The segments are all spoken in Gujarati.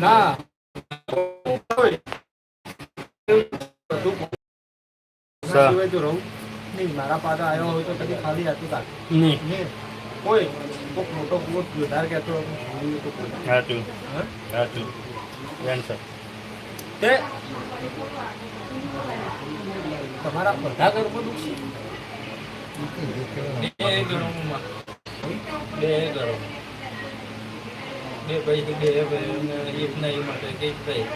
ના નહીં મારા પાછા આવ્યો હોય તો કદી ખાલી હતું કાઢ કોઈ કોક મોટો કૂવો વધારે કહેતો. સાચું સાચું બેન તે તમારા બધા ઘરમાં દુઃખ છે? બે ગણોમાં બે ગણો બે ભાઈ બે ભાઈ એક ના એ માટે કંઈક ભાઈ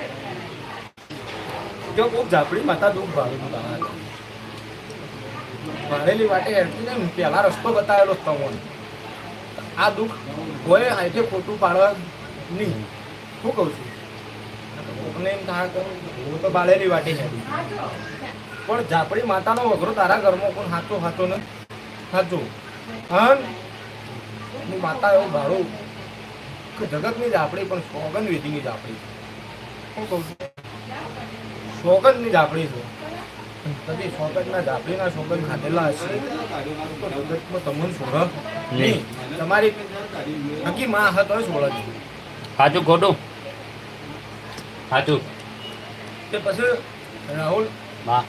જો કોક ઝાપડી માતા દુઃખ ભાવેલું તમારે ભાવેલી વાટે હેરતી ને, પહેલા રસ્તો બતાવેલો તમને. આ દુઃખ કોઈ હાથે ખોટું પાડવા નહીં. શું કહું છું? કોકને એમ થાય કે હું તો બાળેલી વાટી હેરી પણ ઝાપડી માતાનો વઘરો તારા ઘરમાં કોણ હાચો હાચો ને? હાચો. હન? હું માતા એવું ભાડું કે જગતની ઝાપડી પણ સોગન વિધિની ઝાપડી શું કહું છું સોગંદની ઝાપડી છે. કદી સોગંદના ઝાપડીના સોગંદ ખાધેલા હશે તો જગતમાં તમને છોડે નહીં. તમારી નક્કી માં હા તો છોડે નહીં સાચું ખોટું? સાચું તે પછી રાહુલ હા.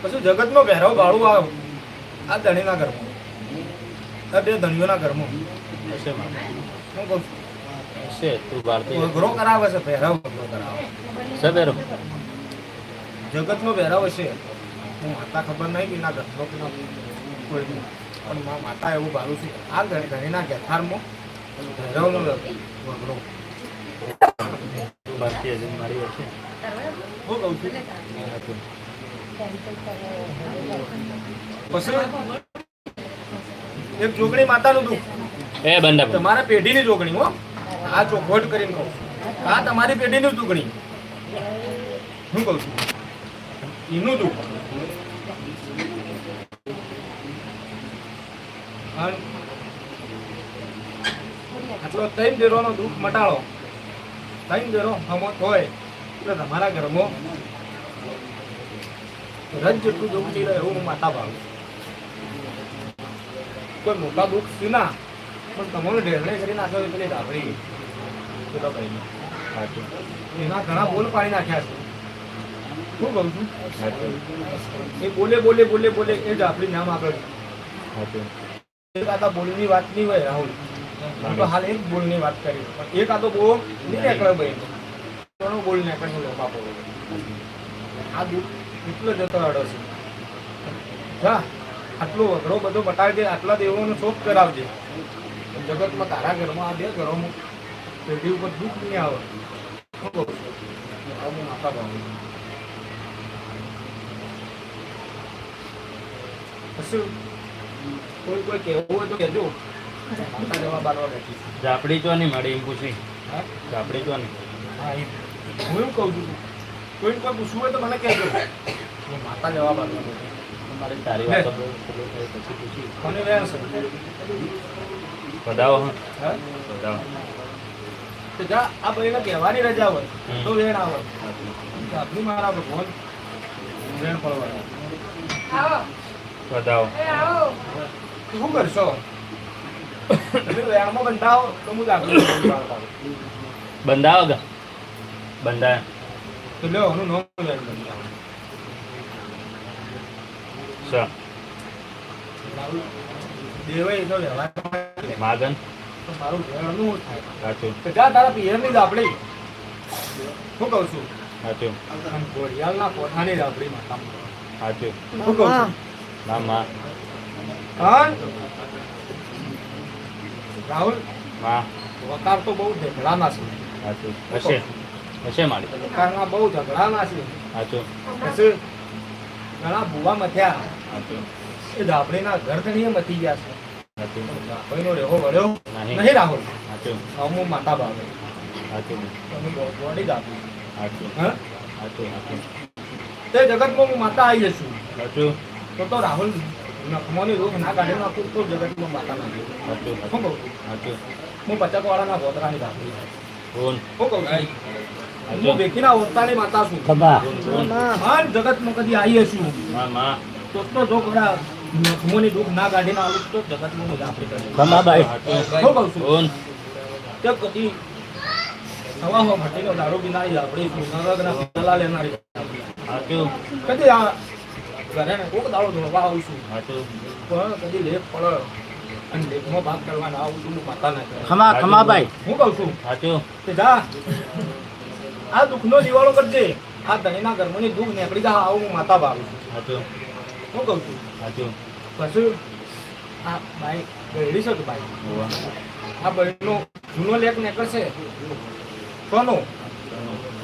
પછી જગતનો ભેરવ ભાડું આ આ ધણીના ઘરમાં. આ બે ધણીઓના ઘરમાં. હશે શું કહું હશે તું ભારતીય. ઘરો કરાવે છે ભેરવ ઘરો કરાવે. છે બેરો જગતનો ભેરવ હશે. હું માતા ખબર નહીં કે ના ઘરનો કે કોઈ પણ મારા માતા એવું ભાડું છે. આ ધણી ઘણીના ગેથારમાં ભેરવનો વઘરો તું ભારતીય જન મારી હશે હું કહું છું. એક જોગણી માતાનું દુઃખ. એ બંધ તમારા પેઢીની જોગણી હો. આ ચોખવટ કરીને કહું આ તમારી પેઢીની જોગણી હું કહું છું. એનું દુઃખ. આટલો ત્રણ દેરોનો દુઃખ મટાડો. ત્રણ દેરો હમત હોય એટલે તમારા ઘરમાં રજ જેટલું દુઃખ નહીં રહે એવું હું માતા ભાવું કોઈ મોટા દુઃખ છે ના પણ તમારું ઢેરણે કરી નાખ્યો એટલે પેલી ધાબળી પેલા ભાઈને એના? ઘણા બોલ પાડી નાખ્યા છે. શું કહું છું? એ બોલે બોલે બોલે બોલે એ જ આપણી નામ આગળ. સાચું. એક આ તો બોલની વાત નહીં હોય રાહુલ. તો હાલ એક બોલની વાત કરી. પણ એક આ તો બોલ નહીં નીકળે ભાઈ. ઘણો બોલ નીકળે લોકો આ દુઃખ એટલો જતો અડો છે. જા આટલો વઘરો બધો દે આટલા દેવોનો શોખ કરાવજે. જગતમાં તારા ઘરમાં આ બે ઘરોમાં પેઢી ઉપર દુઃખ નહીં આવે. શું કહું છું? માતા ભાવ કોઈ કોઈ કહેવું હોય તો કહેજો. માતા બેઠી ઝાપડી ચો નહીં મળે એમ પૂછી. હા? ઝાપડી ચો નહીં. હા એ હું એમ કહું છું. કોઈ કોઈ પૂછવું હોય તો મને કહેજો. હું માતા જવાબ આપવા બેઠી તમારી તારી વાત પછી પૂછી. કોને વેણ છે બધાઓ હા. બધાઓ. તો જા આ ભાઈને કહેવાની રજા હોય તો વેણ આવે. આપણી મારા ભગવાન વેણ પડવાનું. બતાવો તું શું કરશો? તમે વેણમાં બંધાવો તો હું લાગુ બંધાવો ગા. બંધાય. તો લ્યો હું નો વેણ તો મારું વેણનું સાચું. જા તારા પિયરની જ આપણી શું કહું છું? સાચું. આમ ઘોડિયાળના કોઠાની જ આપણી માતામાં સાચું. શું કહું છું? ના માં હા? રાહુલ? માં વકાર તો બહુ ઝઘડાના છે. સાચું. હશે. હશે મારી. વકારના બહુ ઝઘડાના છે. સાચું. હશે. ઘણા ભૂવા મથ્યા. એ ધાબળીના ઘર ધણીએ મથી ગયા છે. સાચું રેહો વળ્યો. નહીં. નહીં રાહુલ સાચું માતા બાબે બોડી જ આપી સાચું હા? સાચું સાચું તે. જગતમાં હું માતા આવી જશું તો. તો રાહુલ નખમોની રોગ ના કાઢી નાખું તો જગતમાં માતા ના શું કહું? સાચું હું પચકવાળાના ગોતરાની ધાબળી કોણ? શું કહું? હું વેકીના ઓરતાની માતા છું. જગતમાં કદી આવી છું તો તો જો ઘણા દુઃખ ના કાઢીને આવું તો જગતમાં મજા આપણી કરે ખમાબાઈ શું કહું છું? ઓન. કદી હવા હવા ભટ્ટીનો દારૂ પીનારી આપણી નરગના પેલા લેનારી હાચું. કદી આ ઘરે ને કોક દાડો ધોવા આવીશું હાચું. પણ કદી લેપ પડ અને લેપમાં ભાગ કરવાના આવું છું માતા ના કરે. ખમા ખમાબાઈ હું કહું છું? હાચું. કે જા. આ દુઃખનો દિવાળો કરજે. આ ધણીના ઘરમાંની દુઃખ નીકળી જા આવું માતા ભાવું છું. હાચું. હું કહું છું? હાચું પછી આ બાઈક ગયડી છે કે બાઈ? આ બહેનનો જૂનો લેખ છે? કોનો?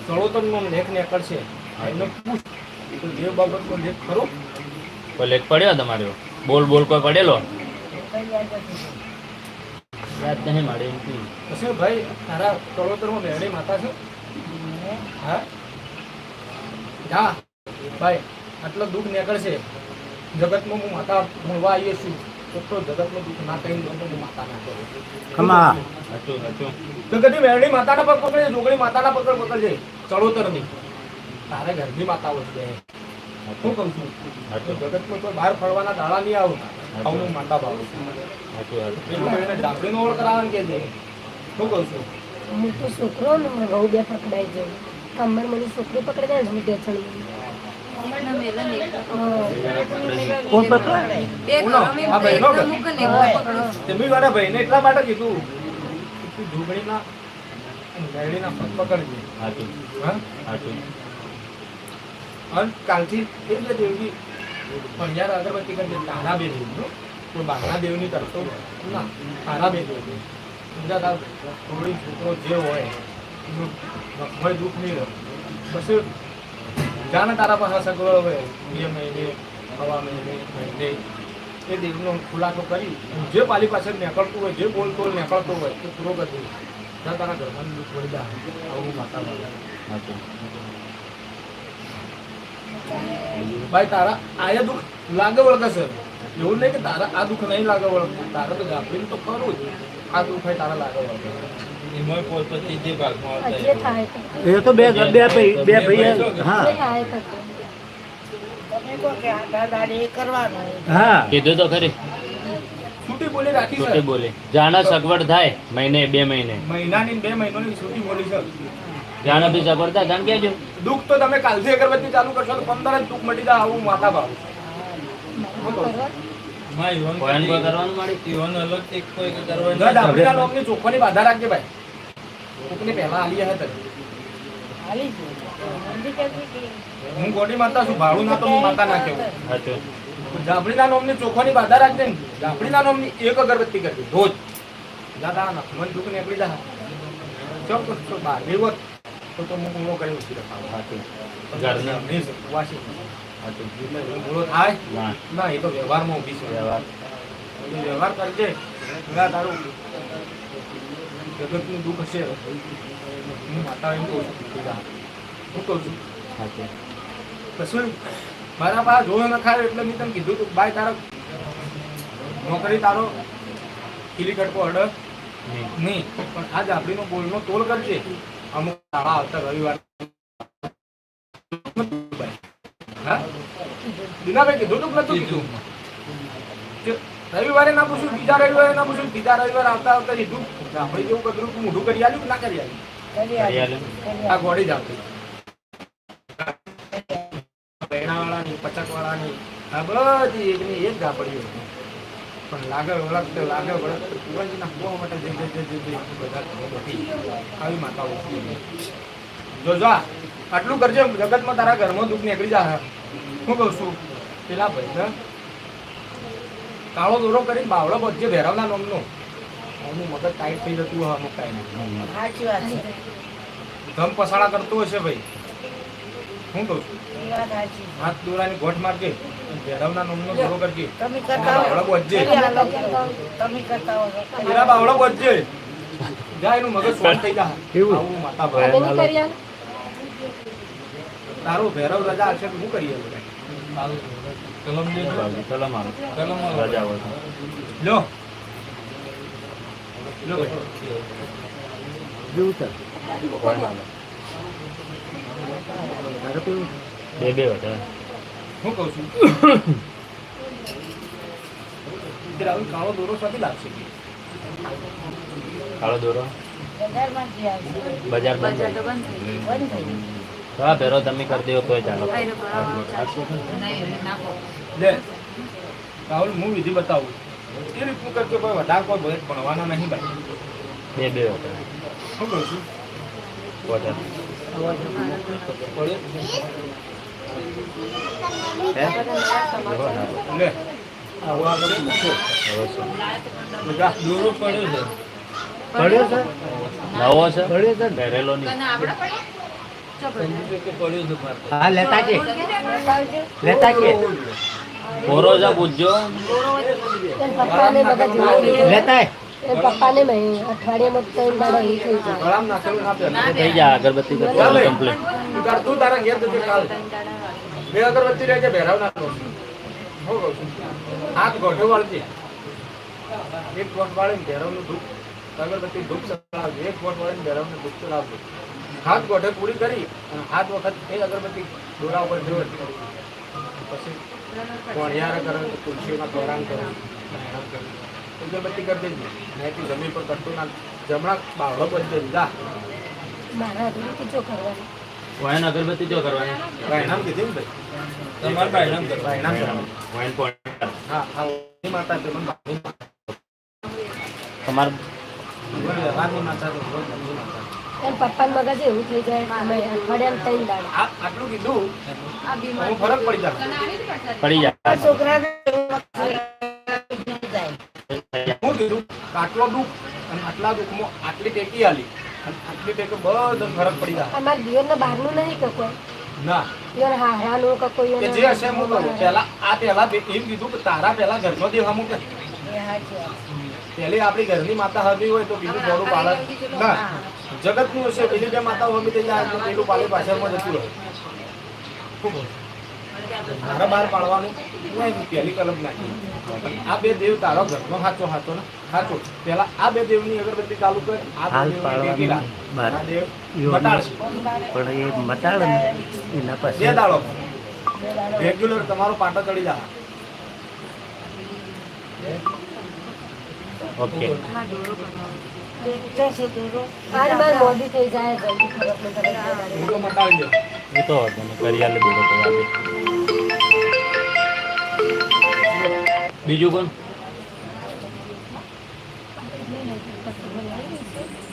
ચળોતરનો લેખ છે. એનો પૂછ. તો જે બાબતનો લેખ ખરો? કોઈ લેખ પડ્યો તમારો? બોલ બોલ કોઈ પડેલો? યાદ નહીં મારે એમ. પછી ભાઈ તારા ચળોતરમાં બેડી માતા છે? હા? જા. ભાઈ આટલો દુઃખ નીકળશે જગતમાં હું માતા મળવા આવીએ છું તો તો જગતમાં દુઃખ ના કરીને તો હું માતા ના કરું ખમા. તો કદી વેરડી માતાના પગ પકડે જોગણી માતાના પગ પકડજે. ચડોતર નહીં. તારે ઘરની માતા હોય છે. શું કહું છું જગતમાં કોઈ બહાર ફરવાના દાડા નહીં આવું. આવું હું માતા ભાવું છું. ડાબડીનો ઓળ કરાવવાનું કે છે. શું કહું છું. હું તો છોકરો ને બહુ બે પકડાઈ જાય કમર મને છોકરી પકડી જાય ને હું બે ચડી કોણ પકડે ભાઈને એટલા માટે કીધું. અને વેરડીના પગ પકડજે. કાલથી એટલે દેવની પંજાર અગરબત્તી કરજે તારા બે દેવનું કોઈ બારના દેવની કરતો ના તારા બે દેવ બીજા તાર થોડી છોકરો જે હોય દુઃખ નહીં રહ્યો પછી જાણે તારા પાસે સગવડ હોય. બે મહિને, હવા મહિને મહિને. એ દેવનો ખુલાસો કરી જે પાલી પાસે નીકળતું હોય, જે બોલતો નીકળતો હોય, તે પૂરો કરી દે. જ્યાં તારા ઘરમાં વળી જાય આવું માતા ભાઈ, તારા આયા દુઃખ લાગે વળગે સર એવું નહીં કે તારા આ દુઃખ નહીં લાગે વળગતું તારા તો ગાભરીને તો ખરું જ. આ દુઃખ હોય તારા લાગે વળગે એમાં પોતપોતી જે ભાગમાં આવતા જે એ થાય તે. એ તો બે બે બે ભાઈ હા. જે થાય તે. હા. કીધું તો ખરી. છૂટી બોલી રાખી બોલી. જાણે સગવડ થાય મહિને બે મહિને. મહિનાની બે મહિનાની છૂટી બોલી છે. જાણે બી સગવડ થાય જાણ કેજો દુઃખ તો તમે કાલથી અગરબત્તી ચાલુ કરશો તો પંદર જ દુઃખ મટી જાય આવું માથા ભાવ ચોખ્ખાની બાધા રાખજે ભાઈ કોકને પહેલા આલી હતા હું ગોડી માતા છું ભાડું ના તો હું માતા ના કેવું હાચું જાપડીના નોમની ચોખાની બાધા રાખજે ને જાપડીના નોમની એક અગરબત્તી કરજે રોજ દાદા મન દુઃખ નીકળી જા ચોક્કસ તો બહાર હોત તો તો હું ઊંઘો કરી ઉછી રખાવું વાસી એટલે ઊંઘો થાય ના ના એ તો વ્યવહારમાં ઊભી છે. વ્યવહાર. વ્યવહાર કરજે. ના તારું જગતનું દુઃખ હશે. હું માતા એમ કહું છું હું કહું છું. કશું મારા પાસે જોયો ન ખાય એટલે મેં તને કીધું તું ભાઈ તારો નોકરી તારો ખીલી કટકો નહીં. નહીં પણ આજ આપણીનો બોલનો તોલ કરજે. અમુક તાળા આવતા રવિવાર. હા દીનાભાઈ કીધું તું નતું કીધું કે રવિવારે ના પૂછ્યું બીજા રવિવારે ના પૂછ્યું બીજા રવિવારે આવતા આવતા કીધું ભાઈ જેવું કદરું મોઢું કરી આલ્યું કે ના કરી આલ્યું આ ગોળી જ આપણી પૈણાવાળાની પચકવાળાની આ બધી એકની એક ગાપડીઓ પણ લાગે વળગતે લાગે વળગતે કુવાજીના કુવા માટે જઈ જઈ જઈ જે જે બધા આવી માતાઓ છે. આટલું કરજે જગતમાં તારા ઘરમાં દુઃખ નીકળી જાય હું કહું છું પેલા ભાઈ કાળો દોરો કરીને બાવળો બધે ભેરવના નોમનો. એનું મગજ ટાઈટ થઈ જતું હોય અમુક ટાઈમ ધમ પસાડા કરતો હશે ભાઈ. હું કહું છું હાથ દોરાની ગોઠ મારજે ભેરવના નોમનો દોરો કરજે. તમે બાવળો બોજે પેલા તમે કરતા બાવળો બોજે જાય એનું મગજ સોલ્વ થઈ જાય એવું? માતા ભાઈ? તારો ભૈરવ રજા હશે શું કરીએ બધા? કલમ મારો કલમ રજા ના લે. બે બે વધારે હું કહું છું. રાહુલ કાળો દોરો સાથે લાગશે. કાળો દોરો? બજાર બંધ બજાર તો બંધ થઈ. હા ભેરો તમે કરી દેવો તોય ચાલો. રાહુલ હું વિધિ બતાવું એ રીતનું કરજો કોઈ વધારે કોઈ ભેદ ભણવાના નહીં ભાઈ. બે બે વખત. શું કહું છું? વોટર હે? જુઓ ના. લે આવું આગળ પૂછો બધા દોરો પડ્યો છે. પડ્યો છે? નવો છે? પડ્યો છે પહેરેલો નહીં હા લેતા કે બતાવજો. લેતા કે કોરો જા પૂછજો. પપ્પાને બધા લેતા એ પપ્પાને મેં અઠવાડિયામાં ત્રણ દાડા એ થઈ જાય જા અગરબત્તી કરતો. કમ્પ્લીટ તું તારા ઘેર જજે કાલ. બે અગરબત્તી રહેજે ભેરાવ ના કરું. શું કહું છું. હાથ ગોઠો વાળજે. એક વોટ વાળીને ભેરવનું ધૂપ. અગરબત્તી ધૂપ ચડાવજે. એક ગોઠ વાળીને ભેરવનું ધૂપ ચડાવજે. હાથ ગોઠે પૂરી કરી અને હાથ વખત એ અગરબત્તી દોરા ઉપર જોડે પછી કોણિયાર કરે તુલસીમાં તોરાણ કરે. અગરબત્તી કરી દેજે. નહીં જમીન પર કરતું ના જમણા બાવળો પર દેજે. જા. મારા હાથમાં તો જો કરવાનું. વાયન અગરબત્તી જો કરવાની? રાયણામ કીધું ને ભાઈ? તમારે ભાઈ કરવા રાયણામ કરવાનું. વાયન પોઈન્ટ. હા હા માતા તમારે માતા એન પપ્પાને મગજ એવું થઈ જાય અમે અઠવાડિયામાં ત્રણ દાડા. આટલું કીધું? આ બીમાર. હું ફરક પડી જાય. તને આવી રીતે પડતા પડી જાય. છોકરાને હું કીધું આટલો દુઃખ અને આટલા દુઃખમાં આટલી ટેકી આલી અને આટલી ટેકો બધો ફરક પડી જાય. અમારા દિયોરના બહારનું નહીં કે કોઈ? ના. દિયોર હારાનું કે કોઈ જે હશે હું પહેલા આ પહેલા એમ કીધું કે તારા પહેલા ઘરનો દેવા મૂકે. પહેલી આપણી ઘરની માતા હતી હોય તો બીજું થોડું પાલન ના જગતનું હશે પેલી બે માતા હોમી થઈ જાય તો પેલું પાલી પાછળમાં જતું રહે. ખૂબ તારા બહાર પાડવાનું. નહીં પહેલી કલમ નાખી. આ બે દેવ તારો ઘરનો સાચો સાચો ને? સાચો પહેલા આ બે દેવની અગરબત્તી ચાલુ કર. આ દેવ પણ એ મટાડે એના પાસે. બે દાડો. રેગ્યુલર તમારો પાટો ચડી જાય. ઓકે. એ તો કરી આલે દૂરો તો બીજું કોણ?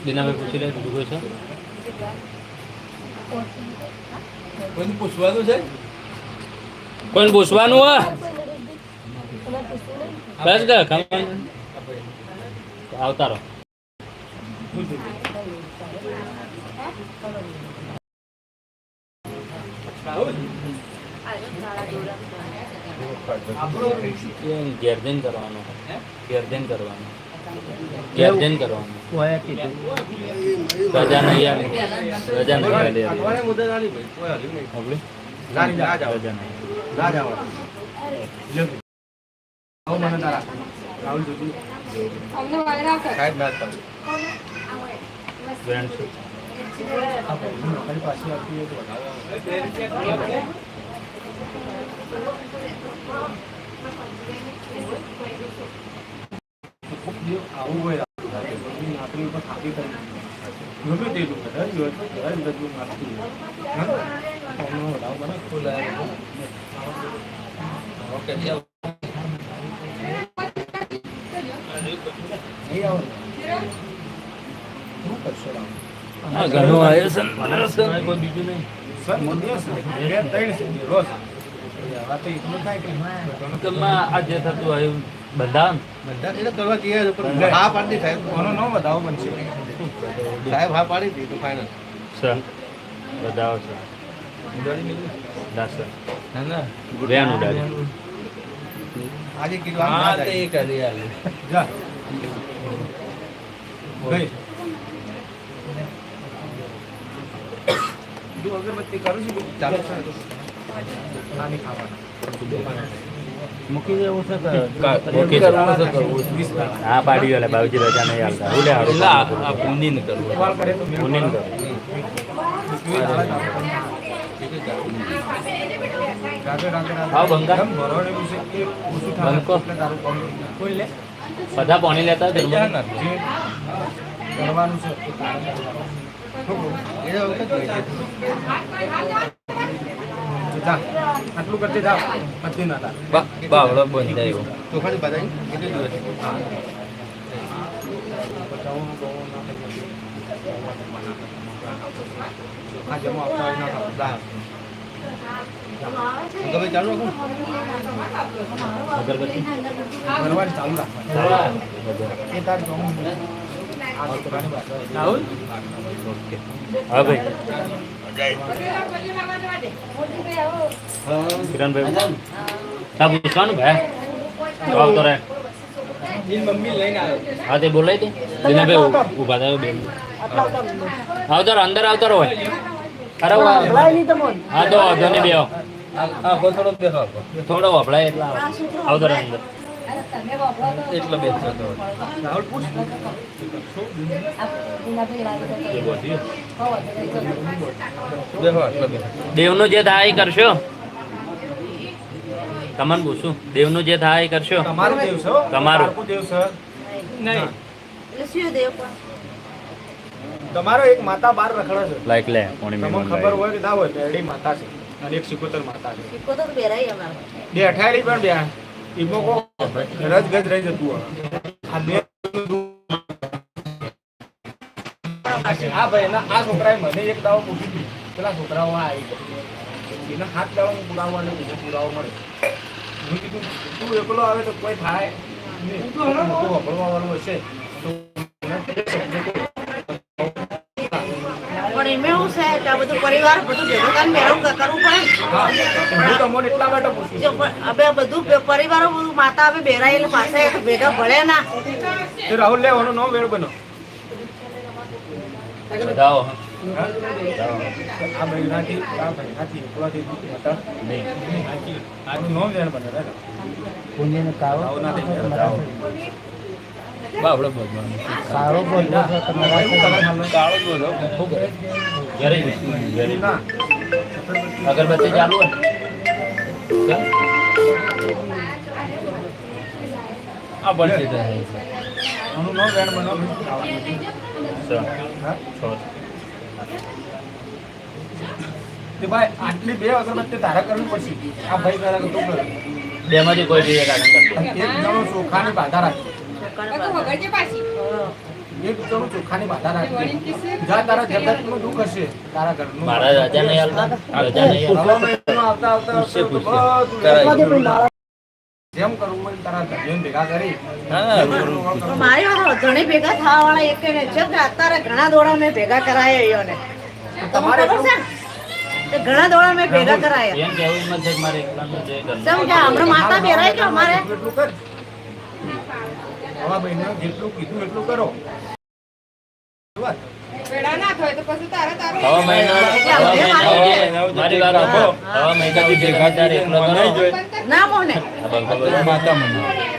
દીનાભાઈ પૂછી લે બીજું કોઈ છે? કોઈને પૂછવાનું છે? કોઈને પૂછવાનું હા બસ ખબર આવતા રહો કરવાનું. ગેરદેન કરવાનું. ગેરદેન કરવાનું. રજા નહીં આલી. રજા નહીં નહીં. આપણી? ના ના જાઓ રજા નહીં ના જાઓ લ્યો. આવો સાહેબ ના હોય આવું આપણી ઉપર ખાતી કરી ગમે તેટલું બધા જ બધા બધું નાખતું હા? ઓકે થતું હોય એવું બંધાવ બધા એટલે કરવા જઈએ પણ હા પાડી સાહેબ આનો ન વધાવો બનશે સાહેબ હા પાડી તો ફાઇનલ સર બધાવ સર આજે કીધું હા તે કરી જા. જો અગરબત્તી કરું છું ચાલો. નાની ખાવાની મૂકી દેવું છે મૂકી કરવું છે કરવું છે. વીસ દાણા. હા પાડી ગયેલા બાવજી રજા નહીં આવતા ઉલે હારું કરવું પુનિન એકવીસ દાણા જ આપવાના. રાધે રાધે રાધે આવો બંકા. એમ ભરવાનું એવું છે કે ઓછું થાય બંકો. એટલે તારું કામ થઈ જાય. કોઈ લે બધા પાણી લેતા કરવાનું છે. આટલું કરતી જા. પતિ ના બાવળો બંધ થયો ચોખાની બાદાઈ કેટલી દિવસ હા. જમા આપતા. ગમે ચાલુ રાખો. અગરબત્તી ભરવાનું ચાલુ રાખવાનું એ તાર હોય. રાહુલ હા ભાઈ કિરણભાઈ તા પૂછવાનું ભાઈ રહે મમ્મી લઈને આવ્યો હા તે બોલાય તે દિનેશભાઈ ઊભા થયો બેન આવતો રહો, અંદર આવતો રહો હા તો વાંધો નહીં બેહો. હા કોઈ થોડોક બેસો આપો. થોડો વપરાય એટલે આવતો અંદર. એટલો બેસો તો રાહુલ પૂછ. દેવનું જે થાય એ કરશો. તમને પૂછું દેવનું જે થાય એ કરશો. તમારું દેવ છે તમારું. દેવ સર નહીં. શું દેવ તમારો એક માતા બાર રખડે છે. લાઈક લે કોણી તમને ખબર હોય કે ના હોય બેડી માતા છે. અને એક સિકોતર માતા છે. તો બેરાય અમારે. બે અઠાડી પણ બે. ઈમો કો રજ ગજ રહી જતું આ બે આ ભાઈ ના આ છોકરાએ મને એક દાવો પૂછી પેલા છોકરાઓ આ આવી ગયા. એના હાથ દાવો પુરાવો અને બીજો પુરાવો મળે. હું કીધું તું એકલો આવે તો કોઈ થાય નહીં. વપરવા વાળું હશે. તો આ બધું પરિવાર બધું ભેગું કરીને મેળવું કરવું પડે. હવે બધું પરિવારો બધું માતા હવે બેરાયેલું પાસે ભેગા ભળે ના. રાહુલ લેવાનો નો વેળ બનો. બતાવો આ મહિનાથી આ મહિનાથી એકલાથી મટા નહીં. નો વેળ બને પુણ્યને કાવો ના થઈ જાય બાવળો ભગવાન કાળો બોલવો તમારા કાળો બોલો ઘરે જ. ઘરે જ. અગરબત્તી ચાલુ હોય? આ પણ છે. આનું નો વેળ બનો છ. હા? છ. તે ભાઈ આટલી બે અગરબત્તી તારા કરવી પડશે. આ ભાઈ તારા તું કર બેમાંથી કોઈ બે આગળ કરતો. એક જણો ચોખાની બાધા રાખે. મારા રજા નહીં હાલતા? રજા નહીં હાલતા. નવા મહિનાનો આવતા આવતા પૂછશે, આવતા પૂછશે. બધું કરાય. જેમ કરવું હોય તારા ધણીને ભેગા કરી. હા પણ ઘણી ભેગા થવા વાળા એક છે કે અત્યારે ઘણા દોડા મેં ભેગા કરાયા તમારે છે? ઘણા દોડા મેં ભેગા કરાયા. એમ છે જે. હમણાં માતા પહેરાય કે અમારે? મહિને જેટલું કીધું એટલું કરો.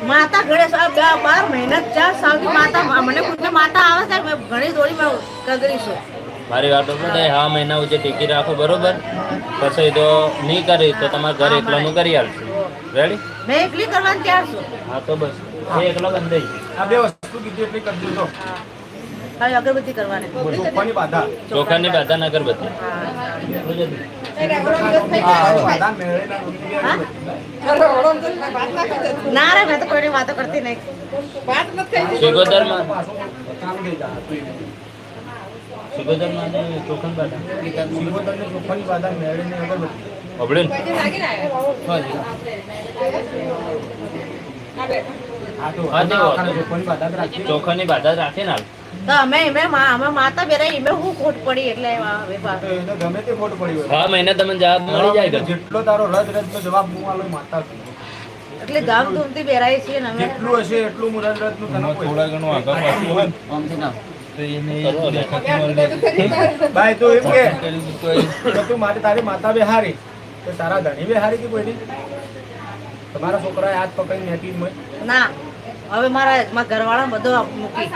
માતા ઘરે બાર મહિના ચાર સાલથી માતા મને પૂછે માતા આવે છે? મેં ઘણી દોડી મેં કગરીશું મારી વાત સાંભળો તો મહિના ટીકી રાખો બરોબર? પછી તો નહીં કરી તો તમારે ઘર એકલાનું કરી આલશું. રેડી મેં એકલી કરવાની ત્યાર છું. હા તો બસ. એકલો બંધ આ બે વસ્તુ કીધી એટલી કરી દીધો. ખાલી અગરબત્તી કરવાની. ચોખાની બાધા? ચોખાની બાધા ન અગરબત્તી? ના. રે મેં તો કોઈની વાતો કરતી નહીં. ચોખાની બાધા. ચોખાની બાધા અગરબત્તી. ને? હા, ચોખાની બાધા રાખે તો અમે અમે અમે માતા બેરાઈ એમે હું ખોટ પડી એટલે એને ગમે તે ખોટ પડી હોય. મહિને તમને જવાબ મળી જાય જેટલો તારો રદ રદ નો જવાબ હું આલો માતા છું. એટલે ધામધૂમથી બેરાઈ છીએ ને અમે જેટલું હશે એટલું હું રદ રદનું તને થોડા ઘણું આગળ પાછું હોય. ને, તો એને દેખાતું ભાઈ તો એમ કે. કર્યું તો કોઈ કે તું મારી તારી માતા બેહારી. તો તારા ધણી બેહારી કે કોઈની? તમારા છોકરાએ હાથ પકડી નેટી ના. હવે મારા મારા ઘરવાળા બધો મૂકી.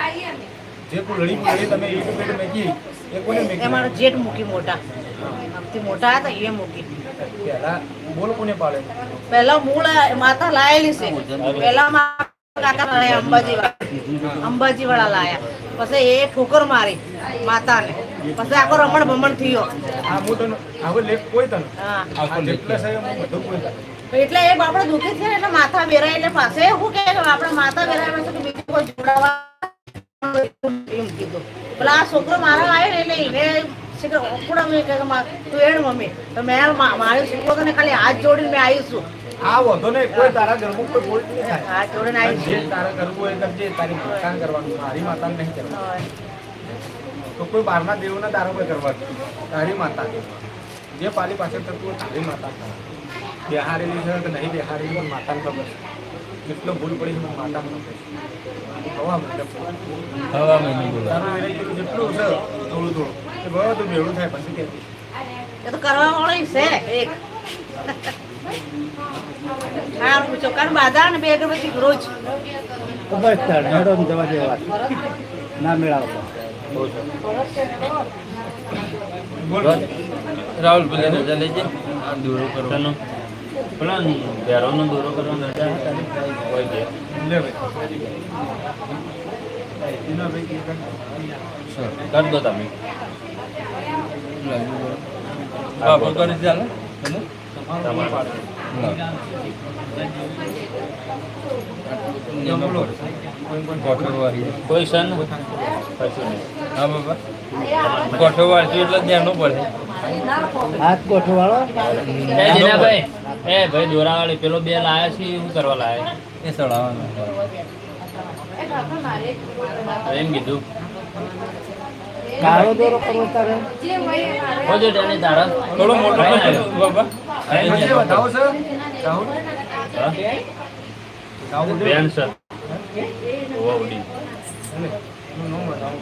જે કુલડી કુલડી તમે ઈટ પેટ મૂકી એ કોને એ મેકી મારો જેઠ મૂકી મોટા. આમથી મોટા હતા એ મૂકી. પહેલા બોલ કોને પાડે? પહેલા મૂળ માતા લાયેલી છે. પહેલા કાકા અંબાજી વાળા અંબાજી વાળા લાયા. પછી એ ઠોકર મારી માતાને. પછી આખો રમણ ભમણ થયો. એટલે એ બાપડે દુઃખી છે એટલે માથા વેરાય એટલે પાસે. શું કે આપણે માથા વેરાય છે કે બીજું કોઈ જોડાવા એમ કીધું. પેલા આ છોકરો મારા આવ્યો ને એટલે એને મેં કે તું એડ મમ્મી. તો મેં મારી છોકરો ખાલી હાથ જોડીને મેં આવી આ વધો ને કોઈ તારા ઘરમાં કોઈ બોલ નહીં થાય. હાથ જોડીને આવી જે તારા ઘરમાં હોય એ કરજે તારી માતાને કરવાનું મારી માતા નહીં કરવાનું. તો કોઈ બહારના દેવને તારા કોઈ કરવાનું તારી માતા. જે પાલી પાછળ કરતું હોય તારી માતા બેહારેલી છે કે નહીં બેહારેલી પણ માતાને ખબર કેટલો ભૂલ પડી છે છે. હવા મતલબ હવા મહિને બોલો તારું વેરાયટી જેટલું છે થોડું થોડું એ બધું ભેળું થાય પછી કે. તો કરવા વાળી છે એક. હા પૂછો કારણ બાધા ને બે અગરબત્તી રોજ બસ ચાલ હેડો ને જવા દે વાત ના મેળાવો રાહુલ પેલી રજા લેજે. આ દૂરો કરો. તનો પેલા ભેરોનો દોરો કરવાનો રજા? હોય છે. લે ભાઈ. એના ભાઈ. કે કર દો તમે. બાપા કરી ચાલે. કોઈ છે કશું નહીં હા બાપા. ગોઠવવાળી એટલે ધ્યાન પડે. હાથ ગોઠવાળો એ ભાઈ દોરાવાળી પેલો બે લાયા છે એ શું કરવા લાયા એ ચડાવવાનો. એમ કીધું. કાળો દોરો કરવો તારે? થોડો મોટો કરજો, બાપા પછી વધાવો છે. રાહુલ હા? રાહુલ બેન છે. ઓવડી નું નામ વધાવો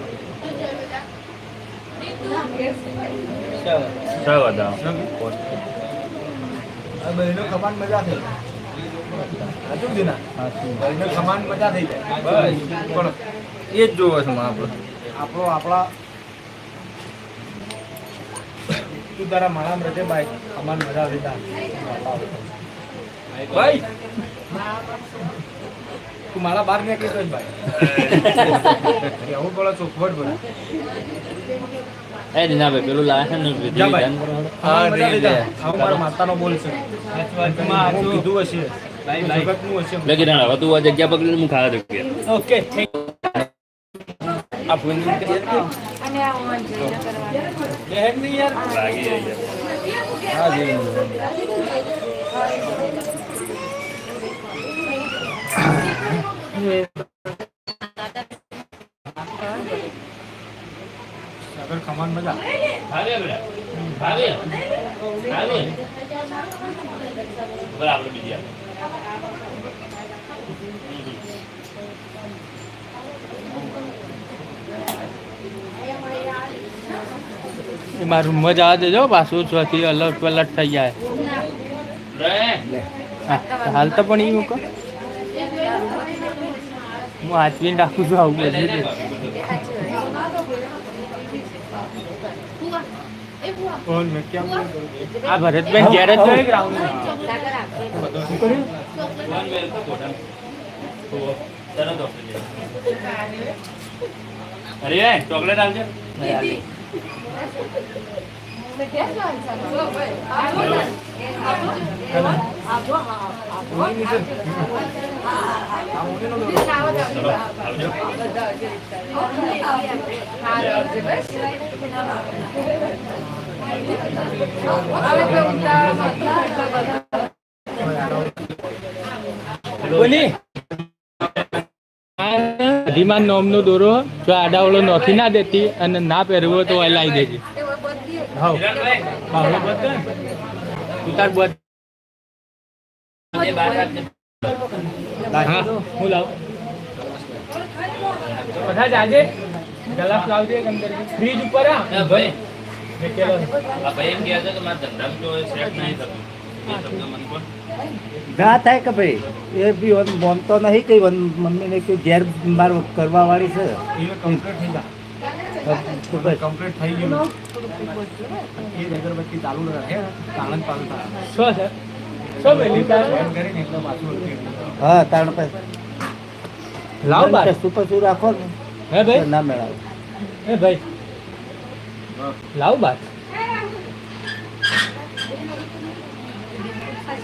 ચાલો છ વધાવો આ બહેનો ખમાન મજા થઈ જાય. પણ એ જ જોવો છે આપણે આપણો આપણા તું તારા માળા રજે ભાઈ ખમાન મજા જાય ભાઈ તું મારા બાર ને કહેતો ભાઈ ચોખવટ ભરે એ પેલું લાયા ને જા હા, આવું મારા માતાનો બોલ છે. હું કીધું હશે. લગી રહ્યા હવે તું આ જગ્યા પકડીને હું ખાવા દઉં ઓકે આ ફોન અગર ખમાન મજા. બેટા ખાવે ખાવે બરાબર બીજી મારા રૂમમાં જવા દેજો પાછું છથી અલગ પલટ થઈ જાય. હાલ તો પણ એ મૂકો. હું હાચવીને રાખું છું આવું બધું બોલ મેં કેમ આ ભરતભાઈ ઘેર જ ગ્રાઉન્ડ. અરે ચોકલેટ આવજે ચલો અઢીમાં નોમનો દોરો જો આડાવળો નોખી ના દેતી અને ના પહેરવો તો લાવી દેજે. હા. હું લાવ? બધા જાજે? ગ્લાસ લાવજે ફ્રીજ ઉપર આ. ભાઈ. એમ કહે કે મારા ધંધામાં તો સેટ નહીં થતું એ શબ્દ મને કોણ ના થાય કે ભાઈ? એ બી વન- બોનતો નહીં કઈ વન- મમ્મીને કઈ ઘેર બાર કરવા વાળી છે કમ્પ્લીટ થઈ તો ગયું. એ અગરબત્તી ચાલુ રહે છે. કરીને. હા તાણ પછી લાવ બાર. કશું પશું રાખો ને. હે ભાઈ? ના મેળાવે હે ભાઈ? લાવ બાર છેડા ઉપર બે બે છેડા પર ભરતા આવજો ને સેકન્ડ એવી વાત હા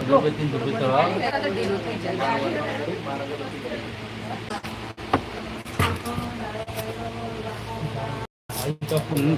અગરબત્તી ને ધૂપ ચડાવો. તો હમ.